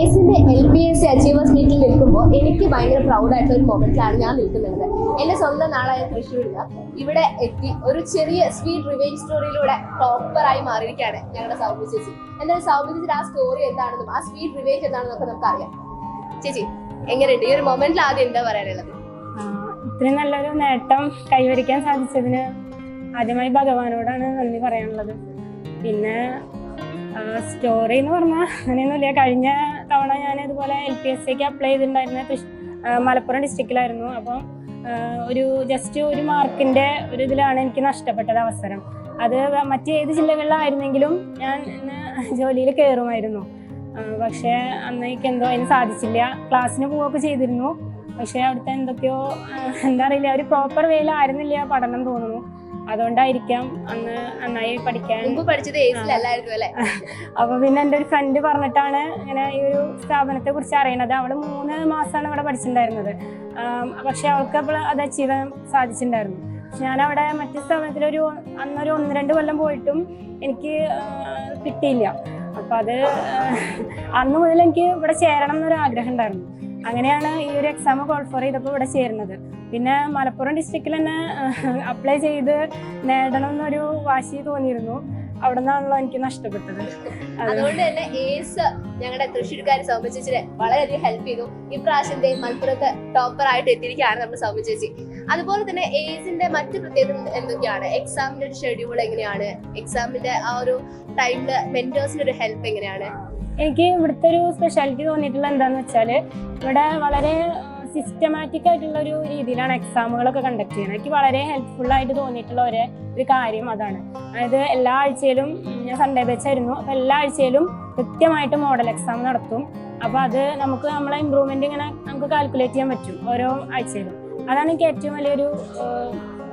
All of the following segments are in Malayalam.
എസിന്റെ L P S C achievers മീറ്റിൽ നിൽക്കുമ്പോൾ എനിക്ക് ഭയങ്കര പ്രൗഡ് ആയിട്ടുള്ള ഒരു മൊമെന്റിലാണ് ഞാൻ നിൽക്കുന്നത്. എന്റെ സ്വന്തം നാളായ തൃശ്ശൂരിൽ ഇവിടെ എത്തി ഒരു ചെറിയ സ്വീറ്റ് റിവേഞ്ച് സ്റ്റോറിയിലൂടെ ടോപ്പറായി മാറിയിരിക്കുകയാണ് ഞങ്ങളുടെ സൗമ്യ ചേച്ചി. എന്തായാലും സൗമ്യ ചേച്ചിയുടെ ആ സ്റ്റോറി എന്താണെന്നും ആ സ്വീറ്റ് റിവേഞ്ച് എന്താണെന്നൊക്കെ നമുക്ക് അറിയാം ചേച്ചി എങ്ങനെയുണ്ട്? ഈ ഒരു മൊമെന്റിൽ ആദ്യം എന്താ പറയാനുള്ളത്? ഇത്രയും നല്ലൊരു നേട്ടം കൈവരിക്കാൻ സാധിച്ചതിന് ആദ്യമായി ഭഗവാനോടാണ് നന്ദി പറയാനുള്ളത്. പിന്നെ സ്റ്റോറി എന്ന് പറഞ്ഞാൽ അങ്ങനെയൊന്നുമില്ല. കഴിഞ്ഞ തവണ ഞാൻ ഇതുപോലെ എൽ പി എസ് സിക്ക് അപ്ലൈ ചെയ്തിട്ടുണ്ടായിരുന്ന മലപ്പുറം ഡിസ്ട്രിക്റ്റിലായിരുന്നു അപ്പം ഒരു ജസ്റ്റ് ഒരു മാർക്കിന്റെ ഒരു ഇതിലാണ് എനിക്ക് നഷ്ടപ്പെട്ടത് അവസരം. അത് മറ്റേത് ജില്ലകളിലായിരുന്നെങ്കിലും ഞാൻ ജോലിയിൽ കയറുമായിരുന്നു പക്ഷേ അന്ന് എനിക്ക് എന്തോ അതിന് സാധിച്ചില്ല. ക്ലാസ്സിന് പോവുകയൊക്കെ ചെയ്തിരുന്നു. പക്ഷേ അവിടുത്തെ എന്തൊക്കെയോ എന്താ അറിയില്ല ഒരു പ്രോപ്പർ വേയിലായിരുന്നില്ല പഠനം തോന്നുന്നു. അതുകൊണ്ടായിരിക്കാം അന്ന് നന്നായി പഠിക്കാൻ. പഠിച്ചത് അല്ലെ? അപ്പോൾ പിന്നെ എന്റെ ഒരു ഫ്രണ്ട് പറഞ്ഞിട്ടാണ് ഇങ്ങനെ ഈ ഒരു സ്ഥാപനത്തെ കുറിച്ച് അറിയണത്. അവൾ മൂന്ന് മാസമാണ് ഇവിടെ പഠിച്ചിട്ടുണ്ടായിരുന്നത്. പക്ഷെ അവൾക്ക് അപ്പോൾ അത് അച്ചീവ് ചെയ്യാൻ സാധിച്ചിട്ടുണ്ടായിരുന്നു. ഞാൻ അവിടെ മറ്റു സ്ഥാപനത്തിലൊരു അന്നൊരു ഒന്ന് രണ്ട് കൊല്ലം പോയിട്ടും എനിക്ക് കിട്ടിയില്ല. അപ്പൊ അത് അന്ന് മുതൽ എനിക്ക് ഇവിടെ ചേരണം എന്നൊരു ആഗ്രഹം ഉണ്ടായിരുന്നു. അങ്ങനെയാണ് ഈ ഒരു എക്സാം ക്വാളിഫർ ചെയ്തപ്പോൾ ഇവിടെ ചേരുന്നത്. പിന്നെ മലപ്പുറം ഡിസ്ട്രിക്റ്റിൽ തന്നെ അപ്ലൈ ചെയ്ത് നേടണം എന്നൊരു വാശി തോന്നിയിരുന്നു. അവിടെ നിന്നാണല്ലോ എനിക്ക് നഷ്ടപ്പെട്ടത്. അതുകൊണ്ട് തന്നെ ഏസ് ഞങ്ങളുടെ തൃശ്ശൂർക്കാർ സൗമ്യ വളരെയധികം ഹെൽപ്പ് ചെയ്തു. ഇപ്രാവശ്യത്തെ മലപ്പുറത്ത് ടോപ്പർ ആയിട്ട് എത്തിയിരിക്കുകയാണ് നമ്മൾ സൗമ്യ ചേച്ചി അതുപോലെ തന്നെ ഏസിന്റെ മറ്റു പ്രത്യേകത എന്തൊക്കെയാണ്? എക്സാമിന്റെ ഒരു ഷെഡ്യൂൾ എങ്ങനെയാണ്? എക്സാമിന്റെ ആ ഒരു ടൈമിൽ മെന്റേഴ്സിന്റെ ഒരു ഹെൽപ്പ് എങ്ങനെയാണ്? എനിക്ക് ഇവിടുത്തെ ഒരു സ്പെഷ്യാലിറ്റി തോന്നിയിട്ടുള്ള എന്താന്ന് വെച്ചാൽ ഇവിടെ വളരെ സിസ്റ്റമാറ്റിക് ആയിട്ടുള്ള ഒരു രീതിയിലാണ് എക്സാമുകളൊക്കെ കണ്ടക്ട് ചെയ്യുന്നത്. എനിക്ക് വളരെ ഹെൽപ്ഫുൾ ആയിട്ട് തോന്നിയിട്ടുള്ള ഒരേ ഒരു കാര്യം അതാണ്. അതായത് എല്ലാ ആഴ്ചയിലും ഞാൻ സൺഡേ ബാച്ചായിരുന്നു അപ്പോൾ എല്ലാ ആഴ്ചയിലും കൃത്യമായിട്ട് മോഡൽ എക്സാം നടത്തും. അപ്പോൾ അത് നമുക്ക് നമ്മളെ ഇമ്പ്രൂവ്മെന്റ് ഇങ്ങനെ നമുക്ക് കാൽക്കുലേറ്റ് ചെയ്യാൻ പറ്റും ഓരോ ആഴ്ചയിലും. അതാണ് എനിക്ക് ഏറ്റവും വലിയൊരു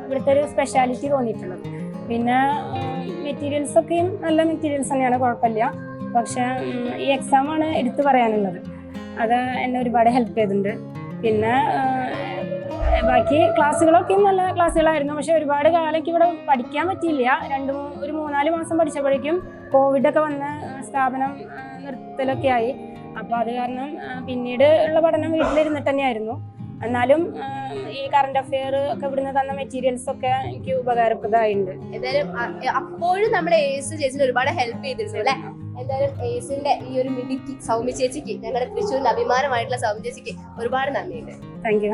ഇവിടുത്തെ ഒരു സ്പെഷ്യാലിറ്റി തോന്നിയിട്ടുള്ളത്. പിന്നെ മെറ്റീരിയൽസ് ഒക്കെയും നല്ല മെറ്റീരിയൽസ് തന്നെയാണ് കുഴപ്പമില്ല. പക്ഷെ ഈ എക്സാമാണ് എടുത്തു പറയാനുള്ളത്. അത് എന്നെ ഒരുപാട് ഹെൽപ്പ് ചെയ്തിട്ടുണ്ട്. പിന്നെ ബാക്കി ക്ലാസ്സുകളൊക്കെ നല്ല ക്ലാസ്സുകളായിരുന്നു. പക്ഷെ ഒരുപാട് കാലം ഇവിടെ പഠിക്കാൻ പറ്റിയില്ല. രണ്ട് ഒരു മൂന്നാൽ മാസം പഠിച്ചപ്പോഴേക്കും കോവിഡൊക്കെ വന്ന് സ്ഥാപനം നിർത്തലൊക്കെ ആയി. അപ്പോൾ അത് കാരണം പിന്നീട് ഉള്ള പഠനം വീട്ടിലിരുന്നിട്ട് തന്നെയായിരുന്നു. എന്നാലും ഈ കറണ്ട് അഫെയർ ഒക്കെ ഇവിടുന്ന് തന്ന മെറ്റീരിയൽസ് ഒക്കെ എനിക്ക് ഉപകാരപ്രദമായിട്ടുണ്ട്. എന്തായാലും അപ്പോഴും നമ്മുടെ ഒരുപാട് ഹെൽപ്പ് ചെയ്തിരുന്നു അല്ലെ? എന്തായാലും ഏസിന്റെ ഈ ഒരു മിടുക്കി സൗമ്യ ചേച്ചിക്ക് ഞങ്ങളുടെ തൃശ്ശൂരിന്റെ അഭിമാനമായിട്ടുള്ള സൗമ്യ ചേച്ചിക്ക് ഒരുപാട് നന്ദിയുണ്ട്. Thank you